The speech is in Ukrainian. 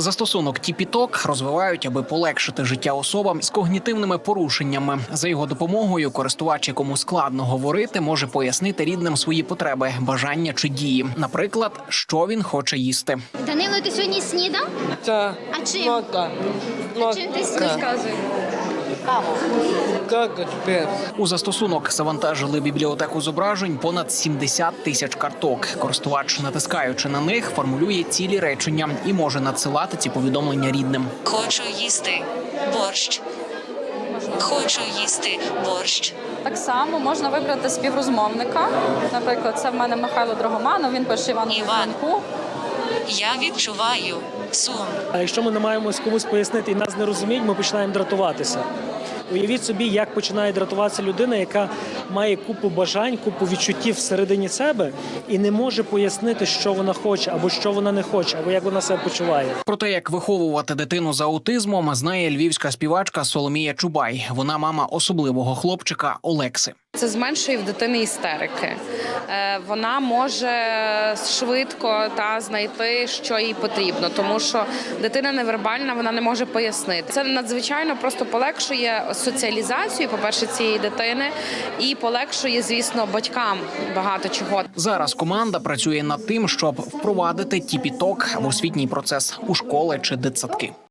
Застосунок Тіпіток розвивають, аби полегшити життя особам з когнітивними порушеннями. За його допомогою користувач, якому складно говорити, може пояснити рідним свої потреби, бажання чи дії. Наприклад, що він хоче їсти. Данило, ти сьогодні снідав? Так. А чим? мака. А чим ти снідав? Как? У застосунок завантажили бібліотеку зображень понад 70 тисяч карток. Користувач, натискаючи на них, формулює цілі речення і може надсилати ці повідомлення рідним. Хочу їсти борщ. Хочу їсти борщ. Так само можна вибрати співрозмовника. Наприклад, це в мене Михайло Драгоманов, він пише Івану Іван. Франку. Я відчуваю сум. А якщо ми намагаємось комусь пояснити і нас не розуміють, ми починаємо дратуватися. Уявіть собі, як починає дратуватися людина, яка має купу бажань, купу відчуттів всередині себе і не може пояснити, що вона хоче, або що вона не хоче, або як вона себе почуває. Про те, як виховувати дитину з аутизмом, знає львівська співачка Соломія Чубай. Вона мама особливого хлопчика Олекси. Це зменшує в дитини істерики. Е, Вона може швидко та знайти, що їй потрібно, тому що дитина невербальна, вона не може пояснити. Це надзвичайно просто полегшує соціалізацію, по-перше, цієї дитини, і полегшує, звісно, батькам багато чого. Зараз команда працює над тим, щоб впровадити тіпіток в освітній процес у школи чи дитсадки.